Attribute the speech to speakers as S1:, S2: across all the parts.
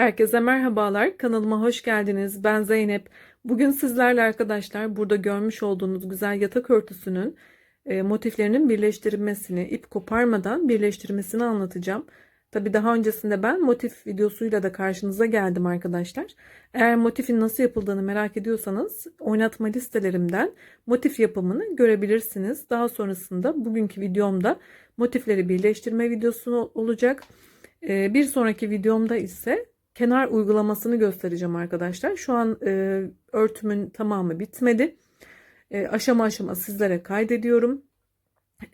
S1: Herkese merhabalar. Kanalıma hoş geldiniz. Ben Zeynep. Bugün sizlerle arkadaşlar burada görmüş olduğunuz güzel yatak örtüsünün e, motiflerinin birleştirilmesini, ip koparmadan birleştirmesini anlatacağım. Tabi daha öncesinde ben motif videosuyla da karşınıza geldim arkadaşlar. Eğer motifin nasıl yapıldığını merak ediyorsanız oynatma listelerimden motif yapımını görebilirsiniz. Daha sonrasında bugünkü videomda motifleri birleştirme videosu olacak. E, bir sonraki videomda ise kenar uygulamasını göstereceğim arkadaşlar. Şu an e, örtümün tamamı bitmedi. E, aşama aşama sizlere kaydediyorum.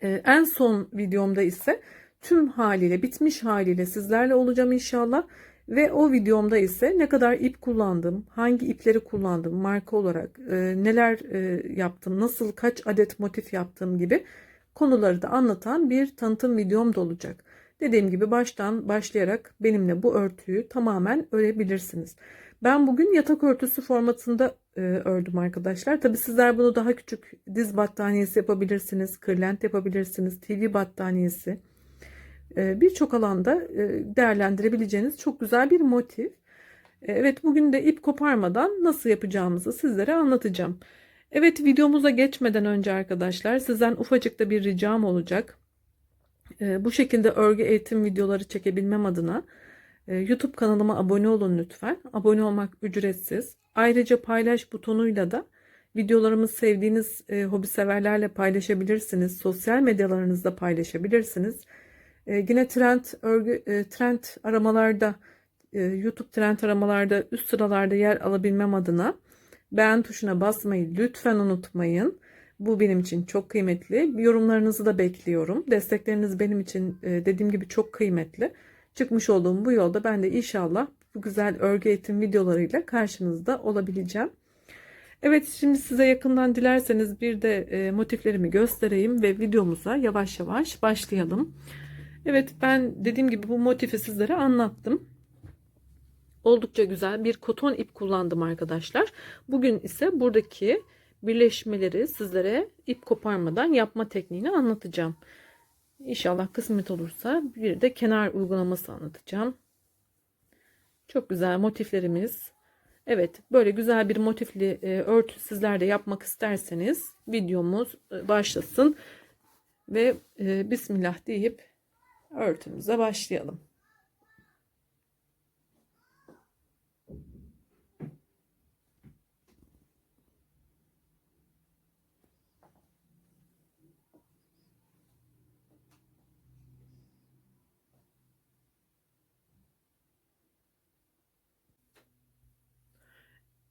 S1: E, en son videomda ise tüm haliyle bitmiş haliyle sizlerle olacağım inşallah. Ve o videomda ise ne kadar ip kullandım, hangi ipleri kullandım marka olarak, e, neler e, yaptım, nasıl kaç adet motif yaptığım gibi konuları da anlatan bir tanıtım videom da olacak. Dediğim gibi baştan başlayarak benimle bu örtüyü tamamen örebilirsiniz. Ben bugün yatak örtüsü formatında e, ördüm arkadaşlar. Tabi sizler bunu daha küçük diz battaniyesi yapabilirsiniz, kırlent yapabilirsiniz, TV battaniyesi. E, Birçok alanda e, değerlendirebileceğiniz çok güzel bir motif. E, evet bugün de ip koparmadan nasıl yapacağımızı sizlere anlatacağım. Evet videomuza geçmeden önce arkadaşlar sizden ufacık da bir ricam olacak. E, bu şekilde örgü eğitim videoları çekebilmem adına e, YouTube kanalıma abone olun lütfen. Abone olmak ücretsiz. Ayrıca paylaş butonuyla da videolarımı sevdiğiniz e, hobi severlerle paylaşabilirsiniz. Sosyal medyalarınızda paylaşabilirsiniz. E, yine trend örgü e, trend aramalarda e, YouTube trend aramalarda üst sıralarda yer alabilmem adına beğen tuşuna basmayı lütfen unutmayın. Bu benim için çok kıymetli. Yorumlarınızı da bekliyorum. Destekleriniz benim için e, dediğim gibi çok kıymetli. Çıkmış olduğum bu yolda ben de inşallah bu güzel örgü eğitim videolarıyla karşınızda olabileceğim. Evet şimdi size yakından dilerseniz bir de e, motiflerimi göstereyim ve videomuza yavaş yavaş başlayalım. Evet ben dediğim gibi bu motifi sizlere anlattım. Oldukça güzel bir koton ip kullandım arkadaşlar. Bugün ise buradaki birleşmeleri sizlere ip koparmadan yapma tekniğini anlatacağım. İnşallah kısmet olursa bir de kenar uygulaması anlatacağım. Çok güzel motiflerimiz. Evet böyle güzel bir motifli e, örtü sizler de yapmak isterseniz videomuz e, başlasın. Ve e, Bismillah deyip örtümüze başlayalım.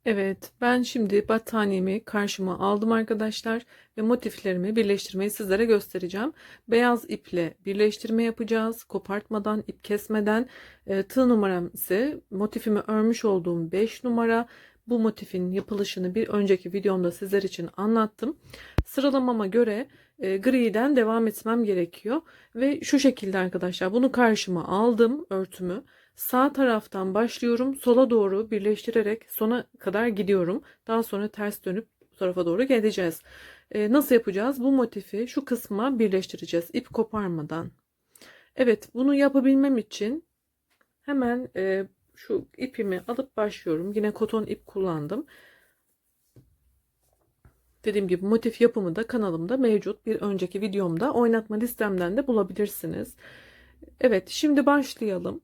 S1: Evet, ben şimdi battaniyemi karşıma aldım arkadaşlar ve motiflerimi birleştirmeyi sizlere göstereceğim. Beyaz iple birleştirme yapacağız. Kopartmadan, ip kesmeden. E, tığ numaram ise motifimi örmüş olduğum 5 numara. Bu motifin yapılışını bir önceki videomda sizler için anlattım. Sıralamama göre e, griden devam etmem gerekiyor. Ve şu şekilde arkadaşlar bunu karşıma aldım örtümü. Sağ taraftan başlıyorum. Sola doğru birleştirerek sona kadar gidiyorum. Daha sonra ters dönüp bu tarafa doğru geleceğiz. Ee, nasıl yapacağız? Bu motifi şu kısma birleştireceğiz. ip koparmadan. Evet bunu yapabilmem için hemen e, şu ipimi alıp başlıyorum. Yine koton ip kullandım. Dediğim gibi motif yapımı da kanalımda mevcut. Bir önceki videomda oynatma listemden de bulabilirsiniz. Evet şimdi başlayalım.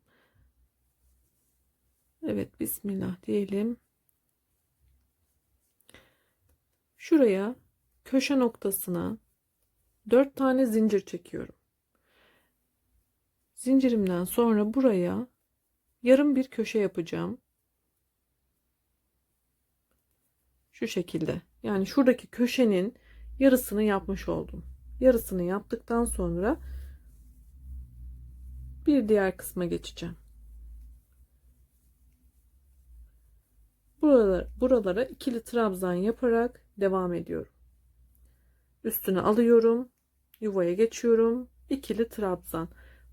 S1: Evet bismillah diyelim. Şuraya köşe noktasına 4 tane zincir çekiyorum. Zincirimden sonra buraya yarım bir köşe yapacağım. Şu şekilde. Yani şuradaki köşenin yarısını yapmış oldum. Yarısını yaptıktan sonra bir diğer kısma geçeceğim. Buralara, buralara ikili trabzan yaparak devam ediyorum. Üstüne alıyorum. Yuvaya geçiyorum. ikili trabzan.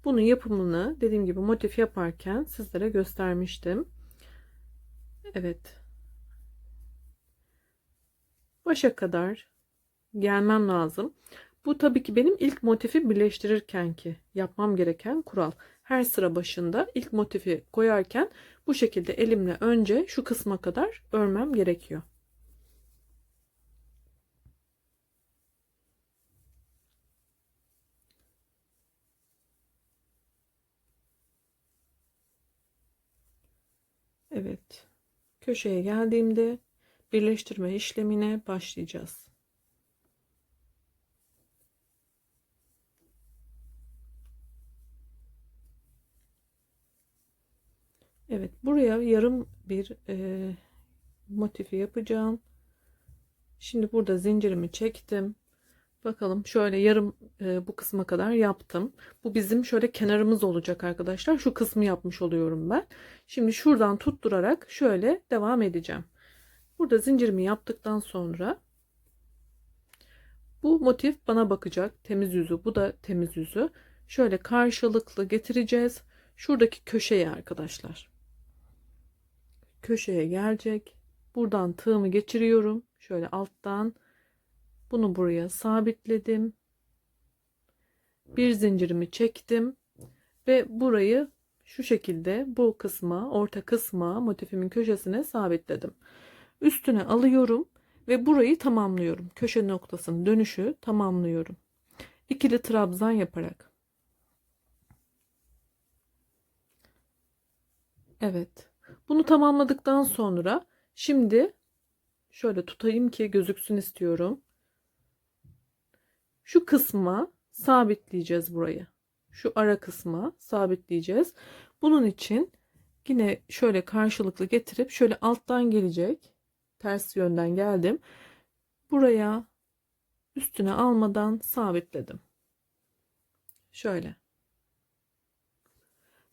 S1: Bunun yapımını dediğim gibi motif yaparken sizlere göstermiştim. Evet. Başa kadar gelmem lazım. Bu tabii ki benim ilk motifi birleştirirken ki yapmam gereken kural. Her sıra başında ilk motifi koyarken bu şekilde elimle önce şu kısma kadar örmem gerekiyor. Evet. Köşeye geldiğimde birleştirme işlemine başlayacağız. Evet, buraya yarım bir e, motifi yapacağım. Şimdi burada zincirimi çektim. Bakalım şöyle yarım e, bu kısma kadar yaptım. Bu bizim şöyle kenarımız olacak arkadaşlar. Şu kısmı yapmış oluyorum ben. Şimdi şuradan tutturarak şöyle devam edeceğim. Burada zincirimi yaptıktan sonra bu motif bana bakacak. Temiz yüzü. Bu da temiz yüzü. Şöyle karşılıklı getireceğiz. Şuradaki köşeye arkadaşlar. Köşeye gelecek. Buradan tığımı geçiriyorum. Şöyle alttan bunu buraya sabitledim. Bir zincirimi çektim ve burayı şu şekilde bu kısma, orta kısma, motifimin köşesine sabitledim. Üstüne alıyorum ve burayı tamamlıyorum. Köşe noktasının dönüşü tamamlıyorum. İkili trabzan yaparak. Evet. Bunu tamamladıktan sonra şimdi şöyle tutayım ki gözüksün istiyorum. Şu kısma sabitleyeceğiz burayı. Şu ara kısma sabitleyeceğiz. Bunun için yine şöyle karşılıklı getirip şöyle alttan gelecek. Ters yönden geldim. Buraya üstüne almadan sabitledim. Şöyle.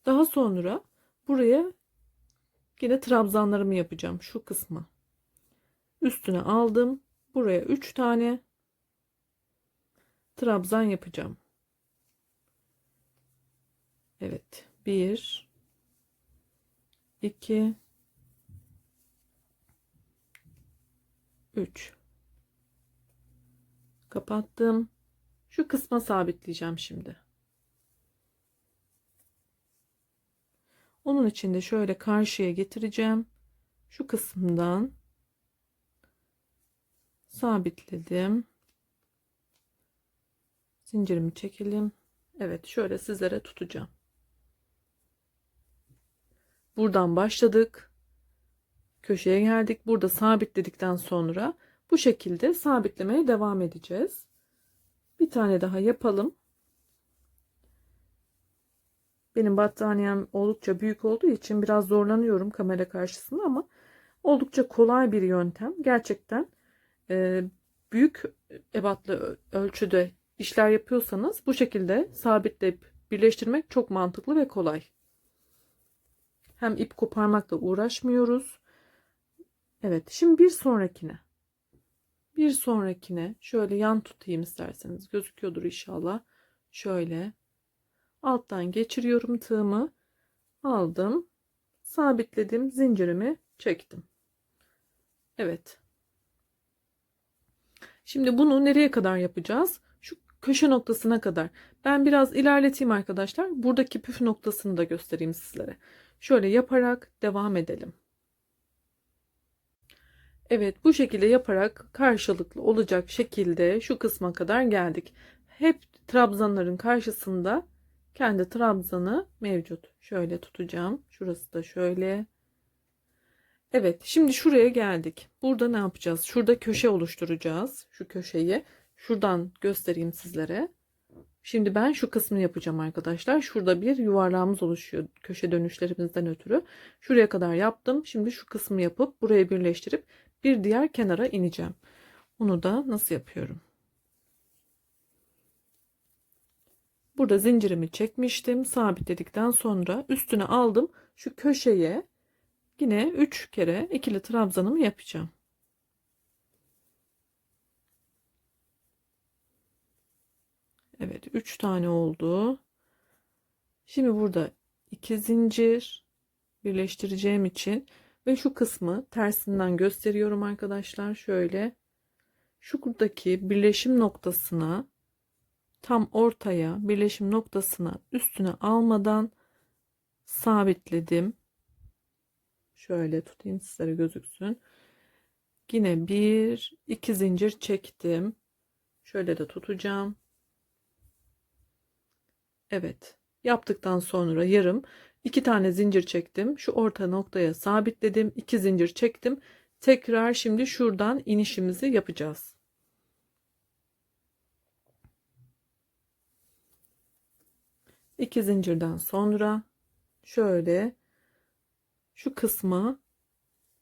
S1: Daha sonra buraya yine trabzanlarımı yapacağım şu kısma. Üstüne aldım. Buraya 3 tane trabzan yapacağım. Evet. 1 2 3 kapattım. Şu kısma sabitleyeceğim şimdi. Onun için de şöyle karşıya getireceğim. Şu kısımdan sabitledim. Zincirimi çekelim. Evet şöyle sizlere tutacağım. Buradan başladık. Köşeye geldik. Burada sabitledikten sonra bu şekilde sabitlemeye devam edeceğiz. Bir tane daha yapalım. Benim battaniyem oldukça büyük olduğu için biraz zorlanıyorum kamera karşısında ama oldukça kolay bir yöntem. Gerçekten e, büyük ebatlı ölçüde işler yapıyorsanız bu şekilde sabitleyip birleştirmek çok mantıklı ve kolay. Hem ip koparmakla uğraşmıyoruz. Evet şimdi bir sonrakine. Bir sonrakine şöyle yan tutayım isterseniz gözüküyordur inşallah. Şöyle alttan geçiriyorum tığımı. Aldım. Sabitledim. Zincirimi çektim. Evet. Şimdi bunu nereye kadar yapacağız? Şu köşe noktasına kadar. Ben biraz ilerleteyim arkadaşlar. Buradaki püf noktasını da göstereyim sizlere. Şöyle yaparak devam edelim. Evet bu şekilde yaparak karşılıklı olacak şekilde şu kısma kadar geldik. Hep trabzanların karşısında kendi trabzanı mevcut. Şöyle tutacağım. Şurası da şöyle. Evet şimdi şuraya geldik. Burada ne yapacağız? Şurada köşe oluşturacağız. Şu köşeyi. Şuradan göstereyim sizlere. Şimdi ben şu kısmını yapacağım arkadaşlar. Şurada bir yuvarlağımız oluşuyor köşe dönüşlerimizden ötürü. Şuraya kadar yaptım. Şimdi şu kısmı yapıp buraya birleştirip bir diğer kenara ineceğim. Onu da nasıl yapıyorum? Burada zincirimi çekmiştim. Sabitledikten sonra üstüne aldım. Şu köşeye yine 3 kere ikili trabzanımı yapacağım. Evet 3 tane oldu. Şimdi burada 2 zincir birleştireceğim için ve şu kısmı tersinden gösteriyorum arkadaşlar. Şöyle şuradaki birleşim noktasına tam ortaya birleşim noktasına üstüne almadan sabitledim. Şöyle tutayım sizlere gözüksün. Yine bir iki zincir çektim. Şöyle de tutacağım. Evet. Yaptıktan sonra yarım iki tane zincir çektim. Şu orta noktaya sabitledim. iki zincir çektim. Tekrar şimdi şuradan inişimizi yapacağız. İki zincirden sonra şöyle şu kısmı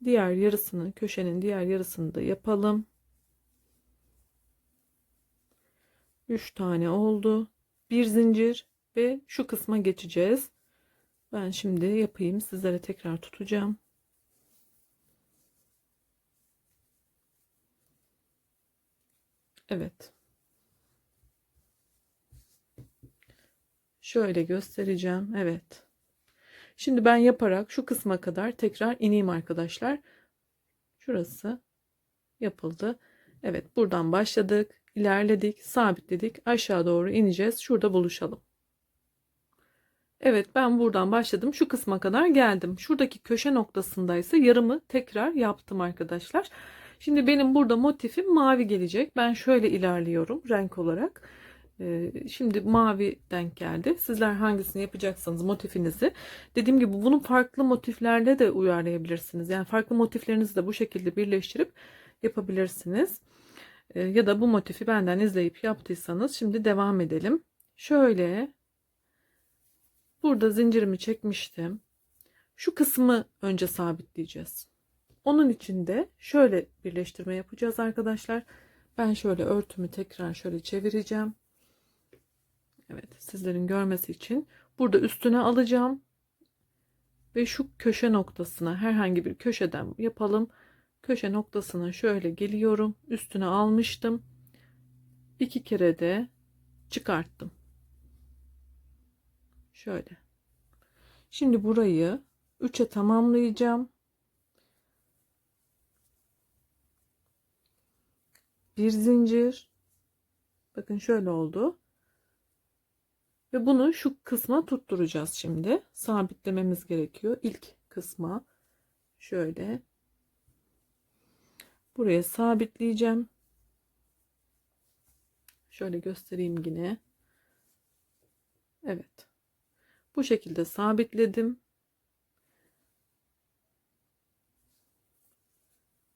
S1: diğer yarısını köşenin diğer yarısını da yapalım. 3 tane oldu. Bir zincir ve şu kısma geçeceğiz. Ben şimdi yapayım. Sizlere tekrar tutacağım. Evet. Şöyle göstereceğim. Evet. Şimdi ben yaparak şu kısma kadar tekrar ineyim arkadaşlar. Şurası yapıldı. Evet buradan başladık. ilerledik, sabitledik. Aşağı doğru ineceğiz. Şurada buluşalım. Evet ben buradan başladım. Şu kısma kadar geldim. Şuradaki köşe noktasındaysa yarımı tekrar yaptım arkadaşlar. Şimdi benim burada motifim mavi gelecek. Ben şöyle ilerliyorum renk olarak. Ee, şimdi mavi denk geldi. Sizler hangisini yapacaksanız motifinizi. Dediğim gibi bunu farklı motiflerle de uyarlayabilirsiniz. Yani farklı motiflerinizi de bu şekilde birleştirip yapabilirsiniz. Ee, ya da bu motifi benden izleyip yaptıysanız şimdi devam edelim. Şöyle burada zincirimi çekmiştim. Şu kısmı önce sabitleyeceğiz. Onun için de şöyle birleştirme yapacağız arkadaşlar. Ben şöyle örtümü tekrar şöyle çevireceğim. Evet sizlerin görmesi için burada üstüne alacağım. Ve şu köşe noktasına herhangi bir köşeden yapalım. Köşe noktasına şöyle geliyorum. Üstüne almıştım. İki kere de çıkarttım. Şöyle. Şimdi burayı 3'e tamamlayacağım. Bir zincir. Bakın şöyle oldu. Ve bunu şu kısma tutturacağız şimdi. Sabitlememiz gerekiyor. İlk kısma şöyle buraya sabitleyeceğim. Şöyle göstereyim yine. Evet. Bu şekilde sabitledim.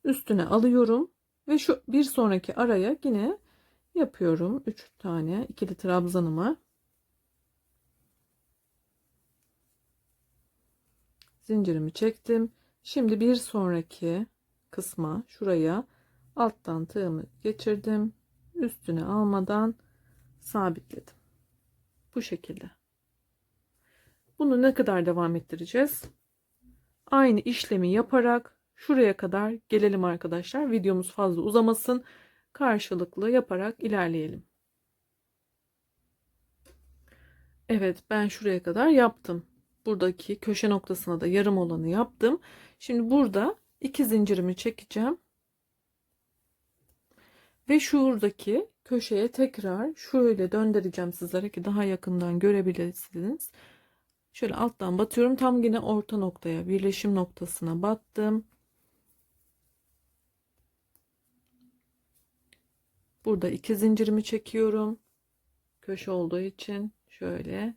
S1: Üstüne alıyorum ve şu bir sonraki araya yine yapıyorum 3 tane ikili trabzanımı zincirimi çektim. Şimdi bir sonraki kısma şuraya alttan tığımı geçirdim. Üstüne almadan sabitledim. Bu şekilde. Bunu ne kadar devam ettireceğiz? Aynı işlemi yaparak şuraya kadar gelelim arkadaşlar. Videomuz fazla uzamasın. Karşılıklı yaparak ilerleyelim. Evet ben şuraya kadar yaptım buradaki köşe noktasına da yarım olanı yaptım. Şimdi burada iki zincirimi çekeceğim. Ve şuradaki köşeye tekrar şöyle döndüreceğim sizlere ki daha yakından görebilirsiniz. Şöyle alttan batıyorum. Tam yine orta noktaya, birleşim noktasına battım. Burada iki zincirimi çekiyorum. Köşe olduğu için şöyle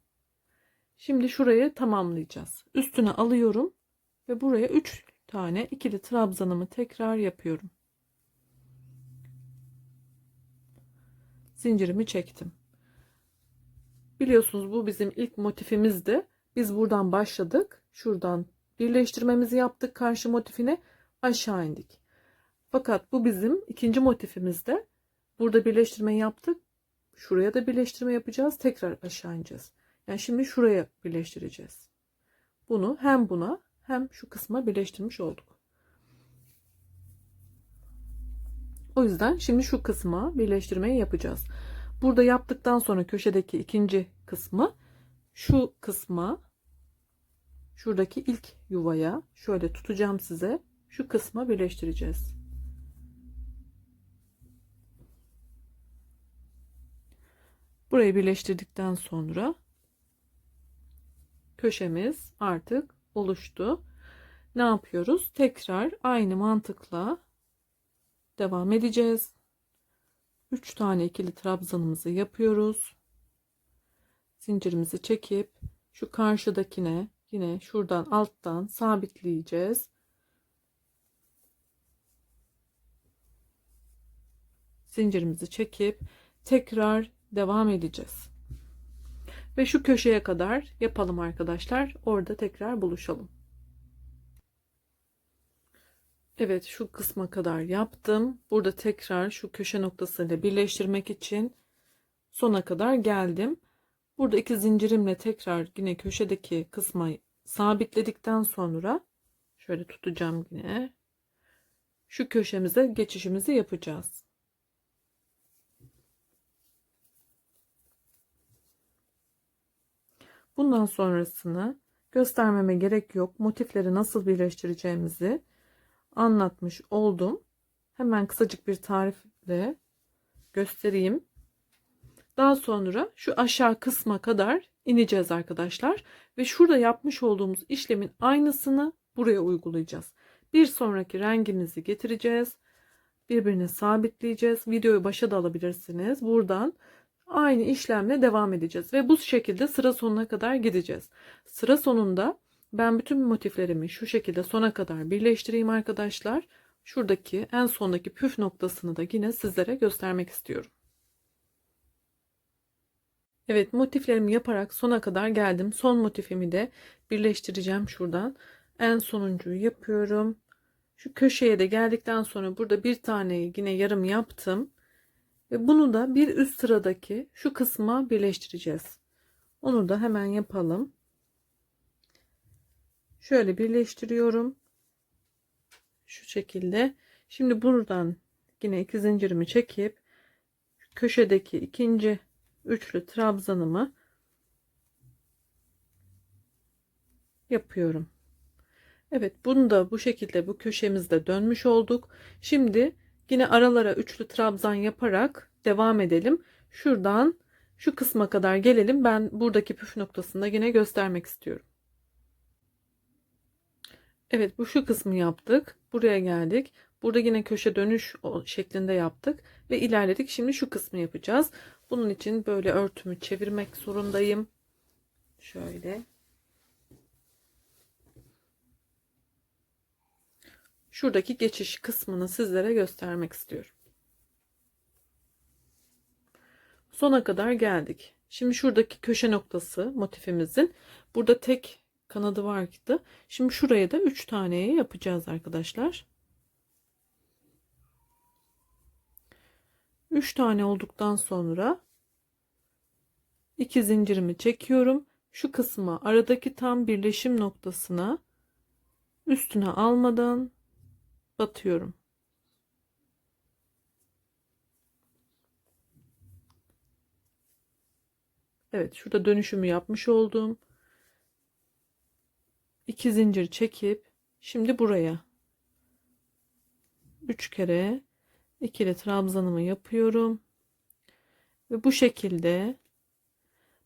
S1: Şimdi şurayı tamamlayacağız. Üstüne alıyorum ve buraya 3 tane ikili trabzanımı tekrar yapıyorum. Zincirimi çektim. Biliyorsunuz bu bizim ilk motifimizdi. Biz buradan başladık. Şuradan birleştirmemizi yaptık karşı motifine aşağı indik. Fakat bu bizim ikinci motifimizde. Burada birleştirme yaptık. Şuraya da birleştirme yapacağız. Tekrar aşağı ineceğiz. Yani şimdi şuraya birleştireceğiz. Bunu hem buna hem şu kısma birleştirmiş olduk. O yüzden şimdi şu kısma birleştirmeyi yapacağız. Burada yaptıktan sonra köşedeki ikinci kısmı şu kısma şuradaki ilk yuvaya şöyle tutacağım size. Şu kısma birleştireceğiz. Burayı birleştirdikten sonra köşemiz artık oluştu. Ne yapıyoruz? Tekrar aynı mantıkla devam edeceğiz. 3 tane ikili trabzanımızı yapıyoruz. Zincirimizi çekip şu karşıdakine yine şuradan alttan sabitleyeceğiz. Zincirimizi çekip tekrar devam edeceğiz. Ve şu köşeye kadar yapalım arkadaşlar. Orada tekrar buluşalım. Evet şu kısma kadar yaptım. Burada tekrar şu köşe noktasıyla birleştirmek için sona kadar geldim. Burada iki zincirimle tekrar yine köşedeki kısma sabitledikten sonra şöyle tutacağım yine. Şu köşemize geçişimizi yapacağız. Bundan sonrasını göstermeme gerek yok. Motifleri nasıl birleştireceğimizi anlatmış oldum. Hemen kısacık bir tarifle göstereyim. Daha sonra şu aşağı kısma kadar ineceğiz arkadaşlar. Ve şurada yapmış olduğumuz işlemin aynısını buraya uygulayacağız. Bir sonraki rengimizi getireceğiz. Birbirine sabitleyeceğiz. Videoyu başa da alabilirsiniz. Buradan aynı işlemle devam edeceğiz. Ve bu şekilde sıra sonuna kadar gideceğiz. Sıra sonunda ben bütün motiflerimi şu şekilde sona kadar birleştireyim arkadaşlar. Şuradaki en sondaki püf noktasını da yine sizlere göstermek istiyorum. Evet motiflerimi yaparak sona kadar geldim. Son motifimi de birleştireceğim şuradan. En sonuncuyu yapıyorum. Şu köşeye de geldikten sonra burada bir taneyi yine yarım yaptım. Ve bunu da bir üst sıradaki şu kısma birleştireceğiz. Onu da hemen yapalım. Şöyle birleştiriyorum. Şu şekilde. Şimdi buradan yine iki zincirimi çekip köşedeki ikinci üçlü trabzanımı yapıyorum. Evet bunu da bu şekilde bu köşemizde dönmüş olduk. Şimdi yine aralara üçlü trabzan yaparak devam edelim. Şuradan şu kısma kadar gelelim. Ben buradaki püf noktasını da yine göstermek istiyorum. Evet bu şu kısmı yaptık. Buraya geldik. Burada yine köşe dönüş şeklinde yaptık ve ilerledik. Şimdi şu kısmı yapacağız. Bunun için böyle örtümü çevirmek zorundayım. Şöyle. Şuradaki geçiş kısmını sizlere göstermek istiyorum. Sona kadar geldik. Şimdi şuradaki köşe noktası motifimizin burada tek kanadı vardı. Şimdi şuraya da 3 taneye yapacağız arkadaşlar. 3 tane olduktan sonra iki zincirimi çekiyorum. Şu kısma aradaki tam birleşim noktasına üstüne almadan batıyorum. Evet şurada dönüşümü yapmış oldum. 2 zincir çekip şimdi buraya 3 kere ikili trabzanımı yapıyorum ve bu şekilde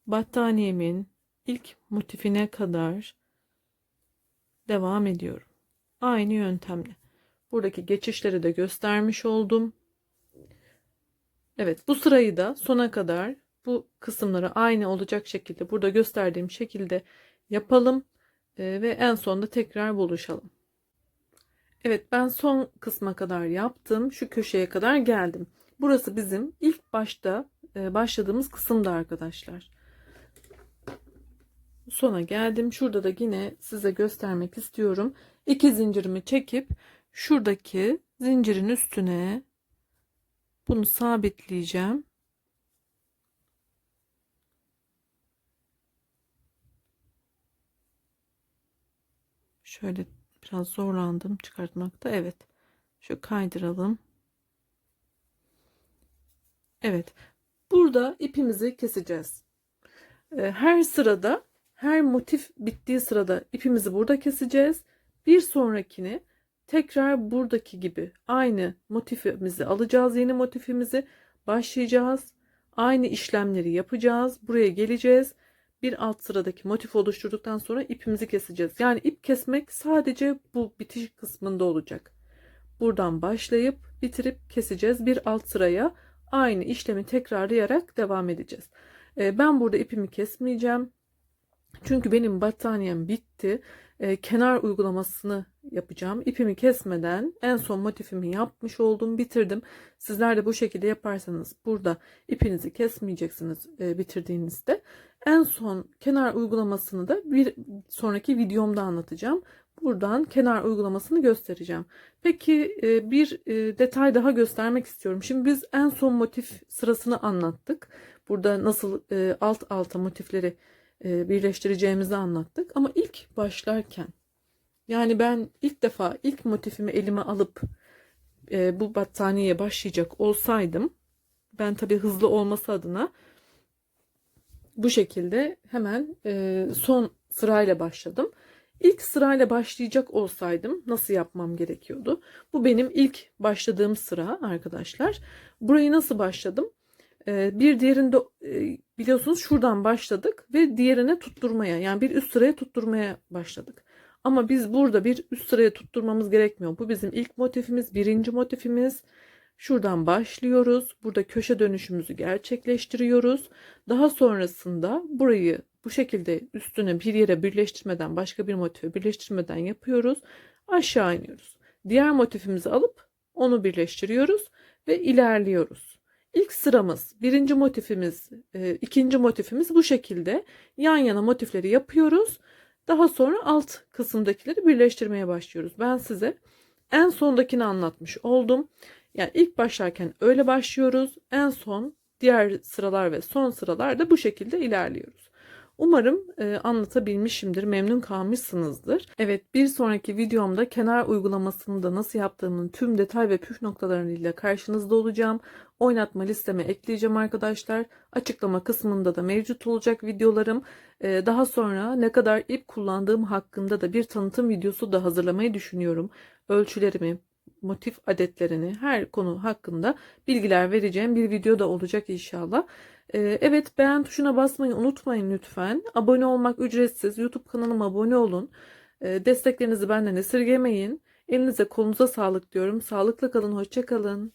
S1: battaniyemin ilk motifine kadar devam ediyorum. Aynı yöntemle. Buradaki geçişleri de göstermiş oldum. Evet bu sırayı da sona kadar bu kısımları aynı olacak şekilde burada gösterdiğim şekilde yapalım. Ee, ve en sonunda tekrar buluşalım. Evet ben son kısma kadar yaptım. Şu köşeye kadar geldim. Burası bizim ilk başta e, başladığımız kısımda arkadaşlar. Sona geldim. Şurada da yine size göstermek istiyorum. İki zincirimi çekip şuradaki zincirin üstüne bunu sabitleyeceğim. Şöyle biraz zorlandım çıkartmakta. Evet. Şu kaydıralım. Evet. Burada ipimizi keseceğiz. Ee, her sırada her motif bittiği sırada ipimizi burada keseceğiz. Bir sonrakini tekrar buradaki gibi aynı motifimizi alacağız. Yeni motifimizi başlayacağız. Aynı işlemleri yapacağız. Buraya geleceğiz. bir alt sıradaki motif oluşturduktan sonra ipimizi keseceğiz. Yani ip kesmek sadece bu bitiş kısmında olacak. Buradan başlayıp bitirip keseceğiz. Bir alt sıraya aynı işlemi tekrarlayarak devam edeceğiz. Ee, Ben burada ipimi kesmeyeceğim. Çünkü benim battaniyem bitti. Ee, kenar uygulamasını yapacağım. İpimi kesmeden en son motifimi yapmış oldum, bitirdim. Sizler de bu şekilde yaparsanız burada ipinizi kesmeyeceksiniz e, bitirdiğinizde. En son kenar uygulamasını da bir sonraki videomda anlatacağım. Buradan kenar uygulamasını göstereceğim. Peki e, bir e, detay daha göstermek istiyorum. Şimdi biz en son motif sırasını anlattık. Burada nasıl e, alt alta motifleri e, birleştireceğimizi anlattık. Ama ilk başlarken yani ben ilk defa ilk motifimi elime alıp e, bu battaniyeye başlayacak olsaydım ben tabii hızlı olması adına bu şekilde hemen e, son sırayla başladım. İlk sırayla başlayacak olsaydım nasıl yapmam gerekiyordu? Bu benim ilk başladığım sıra arkadaşlar. Burayı nasıl başladım? Ee, bir diğerinde e, biliyorsunuz şuradan başladık ve diğerine tutturmaya yani bir üst sıraya tutturmaya başladık. Ama biz burada bir üst sıraya tutturmamız gerekmiyor. Bu bizim ilk motifimiz, birinci motifimiz. Şuradan başlıyoruz. Burada köşe dönüşümüzü gerçekleştiriyoruz. Daha sonrasında burayı bu şekilde üstüne bir yere birleştirmeden, başka bir motife birleştirmeden yapıyoruz. Aşağı iniyoruz. Diğer motifimizi alıp onu birleştiriyoruz ve ilerliyoruz. İlk sıramız, birinci motifimiz, e, ikinci motifimiz bu şekilde yan yana motifleri yapıyoruz. Daha sonra alt kısımdakileri birleştirmeye başlıyoruz. Ben size en sondakini anlatmış oldum. Yani ilk başlarken öyle başlıyoruz. En son diğer sıralar ve son sıralarda bu şekilde ilerliyoruz. Umarım e, anlatabilmişimdir, memnun kalmışsınızdır. Evet, bir sonraki videomda kenar uygulamasını da nasıl yaptığımın tüm detay ve püf noktalarıyla karşınızda olacağım. Oynatma listeme ekleyeceğim arkadaşlar. Açıklama kısmında da mevcut olacak videolarım. E, daha sonra ne kadar ip kullandığım hakkında da bir tanıtım videosu da hazırlamayı düşünüyorum. Ölçülerimi, motif adetlerini, her konu hakkında bilgiler vereceğim bir video da olacak inşallah. Ee, Evet beğen tuşuna basmayı unutmayın lütfen. Abone olmak ücretsiz. YouTube kanalıma abone olun. Ee, Desteklerinizi benden esirgemeyin. Elinize kolunuza sağlık diyorum. Sağlıkla kalın, hoşça kalın.